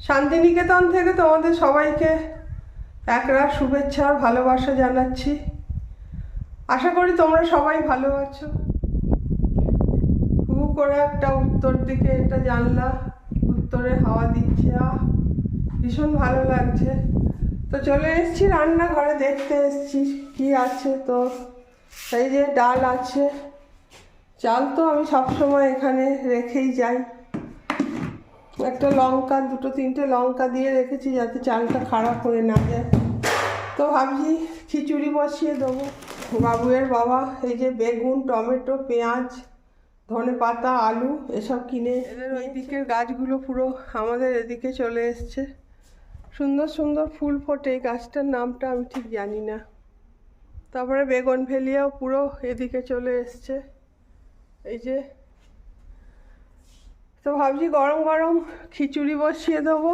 শান্তিনিকেতন থেকে তোমাদের সবাইকে একরা শুভেচ্ছা আর ভালোবাসা জানাচ্ছি। আশা করি তোমরা সবাই ভালো আছো। হু করে একটা উত্তর দিকে এটা জানলা উত্তরে হাওয়া দিচ্ছে। আহ, ভীষণ ভালো লাগছে। তো চলে এসেছি রান্নাঘরে, দেখতে এসেছি কি আছে তো। এই যে ডাল আছে। চাল তো আমি সবসময় এখানে রেখেই যাই। একটা লঙ্কা দুটো তিনটে লঙ্কা দিয়ে রেখেছি যাতে চালটা খারাপ হয়ে না যায়। তো ভাবছি খিচুড়ি বসিয়ে দেবো। বাবুয়ের বাবা এই যে বেগুন টমেটো পেঁয়াজ ধনে পাতা আলু এসব কিনে এদের ওই দিকের গাছগুলো পুরো আমাদের এদিকে চলে এসছে। সুন্দর সুন্দর ফুল ফোটে। এই গাছটার নামটা আমি ঠিক জানি না। তারপরে বেগুন ভেলিয়াও পুরো এদিকে চলে এসছে। এই যে তো ভাবছি গরম গরম খিচুড়ি বসিয়ে দেবো।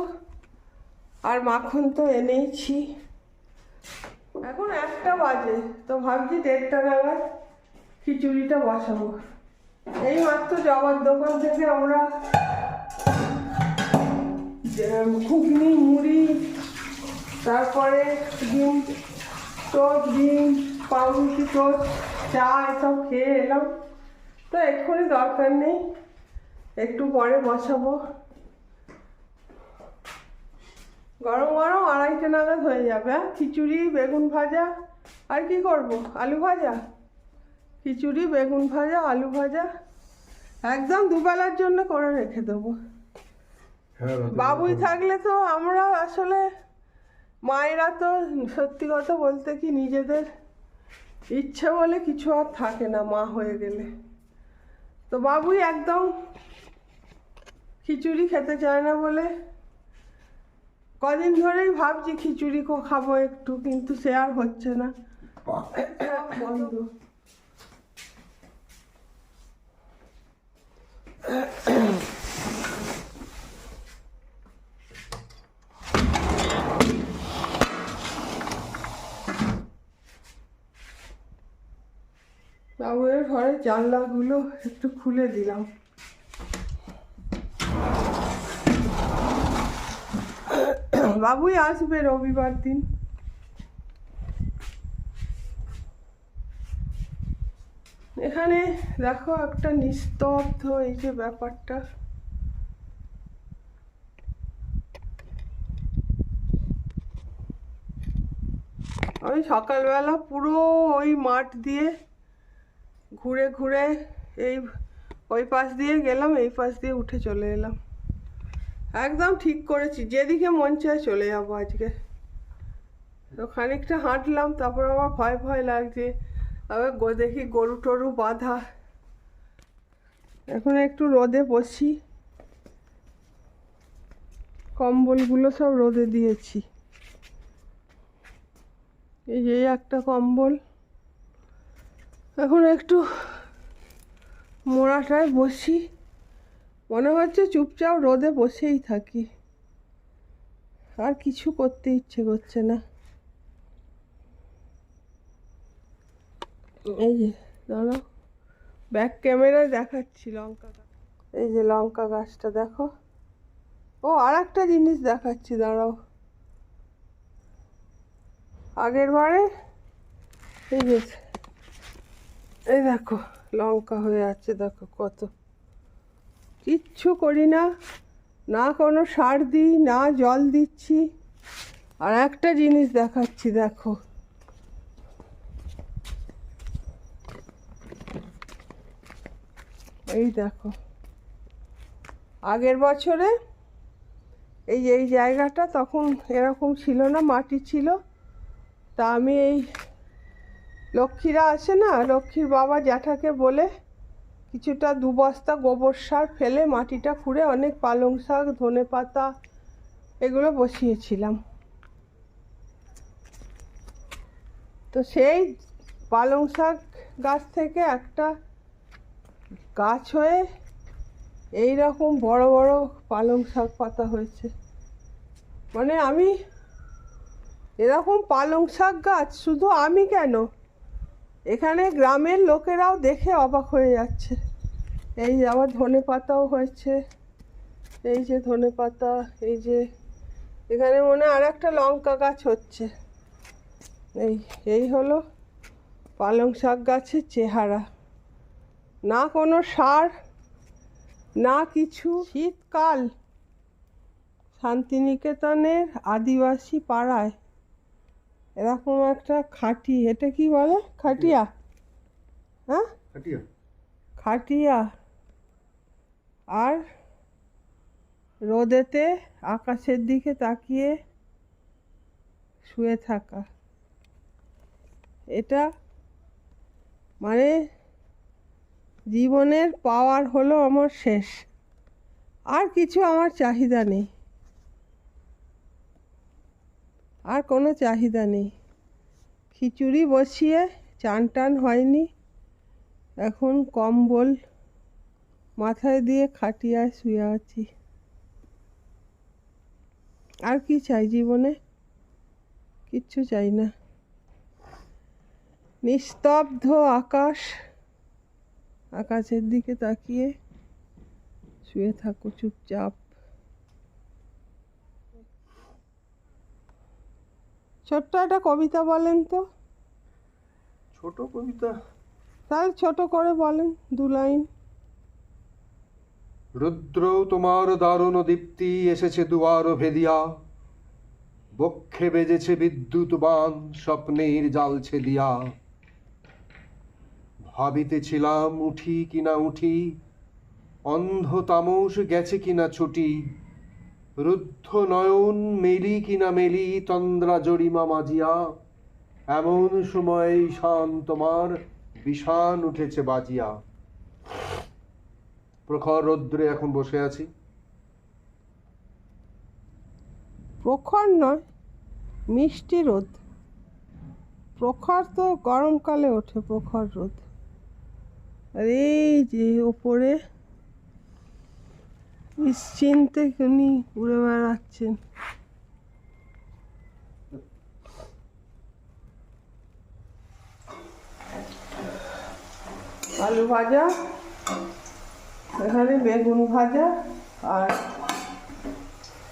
আর মাখন তো এনেইছি। এখন একটা বাজে, তো ভাবছি দেড়টা নাগাদ খিচুড়িটা বসাবো। এই মাত্র জবার দোকান থেকে আমরা ঘুগনি, মুড়ি, তারপরে ডিম টোস্ট, ডিম, পাউরুটি টোস্ট, চা এসব খেয়ে এলাম। তো এক্ষুনি দরকার নেই। একটু পরে বসাবো। গরম গরম আড়াইটে নাগাদ হয়ে যাবে হ্যাঁ? খিচুড়ি বেগুন ভাজা আর কি করব? আলু ভাজা? খিচুড়ি বেগুন ভাজা আলু ভাজা একদম দুবেলার জন্য করে রেখে দেবো। হ্যাঁ বাবুই থাকলে তো আমরা আসলে মায়েরা তো সত্যি কথা বলতে কি নিজেদের ইচ্ছে বলে কিছু আর থাকে না মা হয়ে গেলে। তো বাবুই একদম খিচুড়ি খেতে চায় না বলে? কদিন ধরেই ভাবছি খিচুড়ি খাব একটু, কিন্তু সে আর হচ্ছে না। বন্ধ বাবুয়ের ঘরের জানলাগুলো একটু খুলে দিলাম। বাবুই আসবে রবিবার দিন। এখানে দেখো একটা নিস্তব্ধ এই যে ব্যাপারটা। আমি সকালবেলা পুরো ওই মাঠ দিয়ে ঘুরে ঘুরে এই ওই পাশ দিয়ে গেলাম, এই পাশ দিয়ে উঠে চলে এলাম। একদম ঠিক করেছি। যেদিকে মন চায় চলে যাব আজকে। তো খানিকটা হাঁটলাম, তারপর আমার ভয় ভয় লাগছে। আবার দেখি গরু টরু বাঁধা। এখন একটু রোদে বসি। কম্বলগুলো সব রোদে দিয়েছি। এই যে একটা কম্বল। এখন একটু মোড়াটায় বসি। মনে হচ্ছে চুপচাপ রোদে বসেই থাকি। আর কিছু করতে ইচ্ছে করছে না। এই যে, দাঁড়াও। ব্যাক ক্যামেরায় দেখাচ্ছি লঙ্কা। এই যে লঙ্কা গাছটা, দেখো। ও আর একটা জিনিস দেখাচ্ছি, দাঁড়াও। আগের বারে এই যে, এই দেখো, লঙ্কা হয়ে আছে, দেখো কত। কিচ্ছু করি না না কোনো সার দিই, না জল দিচ্ছি। আর একটা জিনিস দেখাচ্ছি, দেখো। এই দেখো। আগের বছরে এই এই জায়গাটা তখন এরকম ছিল না, মাটি ছিল। তা আমি এই লক্ষ্মীরা আসে না, লক্ষ্মীর বাবা জ্যাঠাকে বলে কিছুটা দু বস্তা গোবর সার ফেলে মাটিটা খুঁড়ে অনেক পালং শাক, ধনে পাতা এগুলো বসিয়েছিলাম। তো সেই পালং শাক গাছ থেকে একটা গাছ হয়ে এই রকম বড় বড় পালং শাক পাতা হয়েছে। মানে আমি এরকম পালং শাক গাছ, শুধু আমি কেন? এখানে গ্রামের লোকেরাও দেখে অবাক হয়ে যাচ্ছে। এই আবার ধনে পাতাও হয়েছে এই যে ধনে পাতা এই যে এখানে মনে হয় আর একটা লঙ্কা গাছ হচ্ছে। এই এই হলো পালং শাক গাছের চেহারা। না কোনো সার না কিছু। শীতকাল শান্তিনিকেতনের আদিবাসী পাড়ায় এরকম একটা খাটি এটা কি বলে? খাটিয়া? হ্যাঁ? খাটিয়া। খাটিয়া। আর রোদেতে আকাশের দিকে তাকিয়ে শুয়ে থাকা। এটা মানে জীবনের পাওয়ার হলো আমার শেষ। আর কিছু আমার চাহিদা নেই। আর কোনো চাহিদা নেই। খিচুড়ি বসিয়ে চান টান হয়নি। এখন কম্বল মাথায় দিয়ে খাটিয়ায় শুয়ে আছি। আর কি চাই জীবনে? কিচ্ছু চাই না। নিস্তব্ধ আকাশ আকাশের দিকে তাকিয়ে শুয়ে থাকো চুপচাপ। ছোট্ট একটা কবিতা বলেন তো। ছোট কবিতা? তাহলে ছোট করে বলেন দু লাইন। রুদ্র তোমার দারুণ দীপ্তি এসেছে দুয়ার ভেদিয়া। বক্ষে বেজেছে বিদ্যুৎ বান, স্বপ্নের জাল ছেদিয়া ভাবিতেছিলাম উঠি কিনা উঠি, অন্ধ তামস গেছে কিনা ছুটি। রুদ্ধ নয়ন মেলি কিনা মেলি, তন্দ্রা জরিমা মাজিয়া। এমন সময় শান তোমার, বিষান উঠেছে বাজিয়া। প্রখর রৌদ্রে এখন বসে আছি। প্রখর নয়, মিষ্টি রোদ। প্রখর তো গরমকালে ওঠে প্রখর রোদ। আর এই যে ওপরে, নিশ্চিন্তে উনি উড়ে বেড়াচ্ছেন। আলু ভাজা? এখানে বেগুন ভাজা আর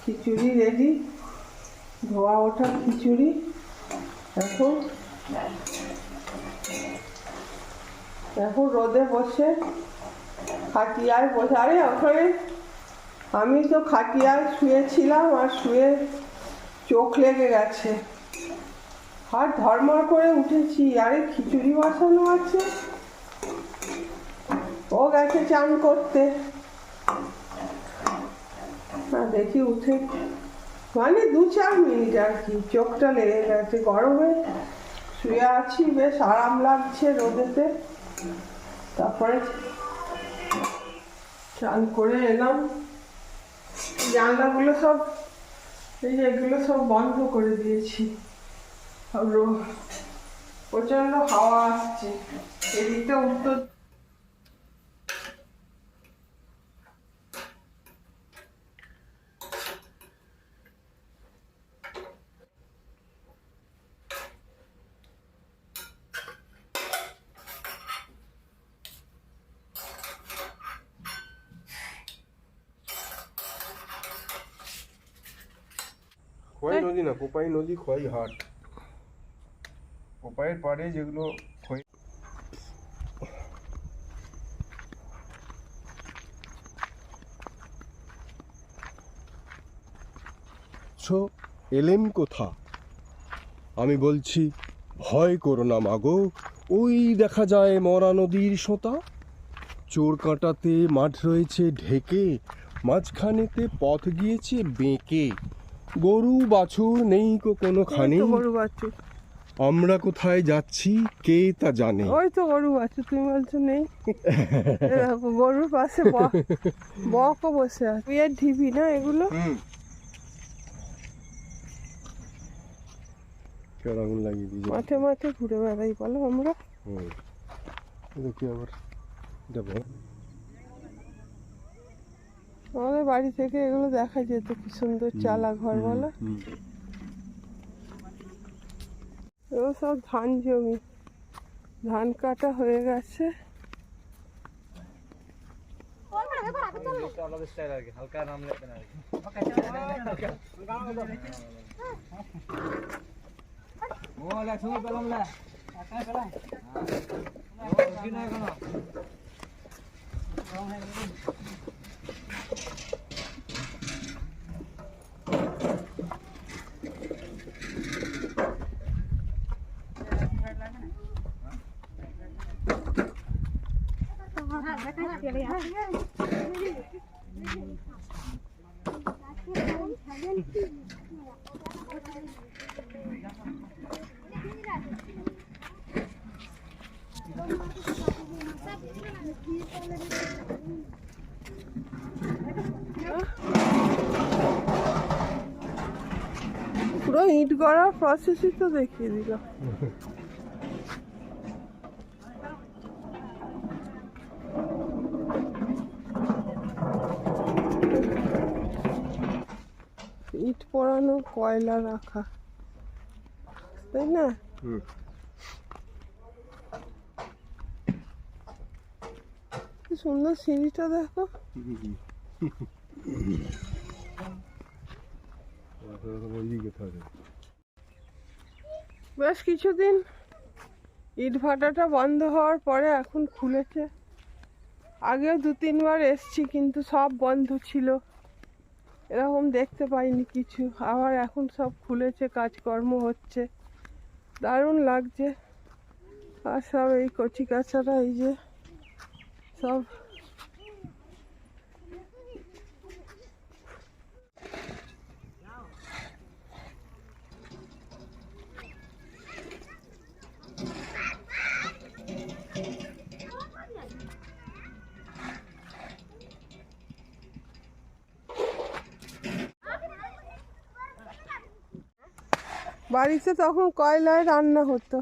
খিচুড়ি রেডি ধোয়া ওঠা খিচুড়ি। এখন এখন রোদে বসে। খাটিয়ায় বসে। আরে ওখানে আমি তো খাটিয়ায় শুয়েছিলাম আর শুয়ে চোখ লেগে গেছে। আর ধর্মর করে উঠেছি। আরে খিচুড়ি বসানো আছে। ও গেছে চান করতে। না, দেখি উঠে। মানে দু চার মিনিট আর কি, চোখটা লেগে গেছে, গরমে শুয়ে আছি, বেশ আরাম লাগছে রোদেতে। তারপরে চান করে এলাম। জানলাগুলো সব, এই এগুলো সব বন্ধ করে দিয়েছি। প্রচণ্ড হাওয়া আসছে। এদিকটা উত্তর খোয়াই নদী না কোপাই নদী খোয়াই হাট। কোপাইয়ের পাড়ে যেগুলো খোয়াই ছো এলেন কোথা? আমি বলছি ভয় করো না মাগো ওই দেখা যায় মরা নদীর সোঁতা। চোর কাঁটাতে মাঠ রয়েছে ঢেকে মাঝখানেতে পথ গিয়েছে বেঁকে। গরু বাছুর নেই কো কোনোখানে ওই গরু বাছুর। আমরা কোথায় যাচ্ছি কে তা জানে। ওই তো গরু বাছুর তুমি বলছো নেই। গরুর পাশে ব- বকও বসে আছে। বিয়ের ঢিবি না এগুলো? আগুন লাগিয়ে দিয়েছে মাঠে মাঠে ঘুরে বেড়াই বলো আমরা। হুম। কি আবার বল আমাদের বাড়ি থেকে এগুলো দেখা যেত কি সুন্দর চালা ঘর বলো। এগুলো সব ধান জমি। ধান কাটা হয়ে গেছে। পেলাম লে পেলাম কি না ইট গড়ার প্রসেসই তো দেখিয়ে দিল। ইট পোড়ানো কয়লা রাখা। তাই না? কি সুন্দর সিঁড়িটা দেখো। ওইদিকে থাকে বেশ কিছুদিন ইট ভাটাটা বন্ধ হওয়ার পরে এখন খুলেছে। আগেও দু তিনবার এসছি, কিন্তু সব বন্ধ ছিল। এরকম দেখতে পাইনি কিছু। আবার এখন সব খুলেছে, কাজকর্ম হচ্ছে। দারুণ লাগছে। আর সব এই কচি কাচারা এই যে সব বাড়িতে তখন কয়লায় রান্না হতো।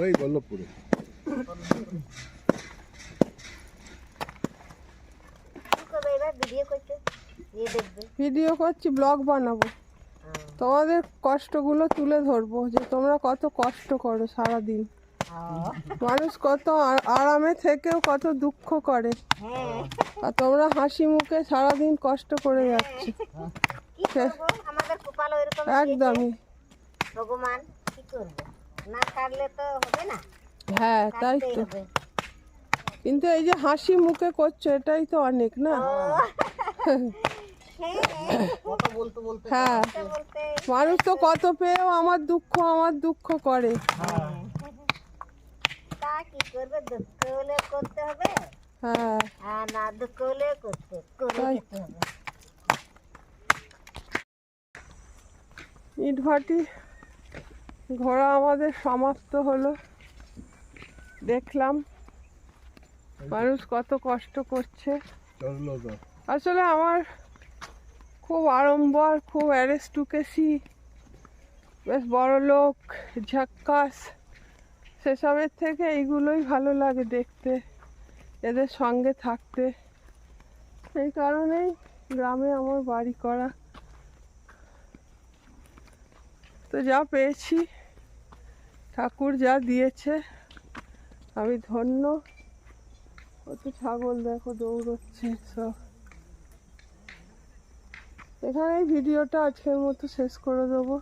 ওই বল্লভপুরে ভিডিও করছি ব্লগ বানাবো। তোমাদের কষ্টগুলো তুলে ধরবো যে তোমরা কত কষ্ট করো সারাদিন। মানুষ কত আরামে থেকেও কত দুঃখ করে। হ্যাঁ আর তোমরা হাসি মুখে সারাদিন কষ্ট করে যাচ্ছে। কি করব? আমাদের কপাল ওইরকম একদমই। ভগবান কি করব? না কাটলে তো হবে না। হ্যাঁ তাই তো। কিন্তু এই যে হাসি মুখে করছ এটাই তো অনেক না? হ্যাঁ। কথা বলতে বলতে হ্যাঁ। মানুষ তো কত পেয়েও আমার দুঃখ আমার দুঃখ করে। তা কি করবে? দুঃখ হলে করতে হবে? হ্যাঁ। আর না দুঃখ হলে করতে করে যেতে হবে ইট ভাটি ঘোরা আমাদের সমাপ্ত হলো। দেখলাম মানুষ কত কষ্ট করছে। আসলে আমার খুব আড়ম্বর খুব অ্যারেস্টুকেসি বেশ বড় লোক ঝাক্কাস। সেসবের থেকে এইগুলোই ভালো লাগে দেখতে, এদের সঙ্গে থাকতে। সেই কারণেই গ্রামে আমার বাড়ি করা। তো যা পেয়েছি, ঠাকুর যা দিয়েছে, আমি ধন্য। কত ছাগল দেখো দৌড়চ্ছে সব। এখানেই ভিডিওটা আজকের মতো শেষ করে দেবো।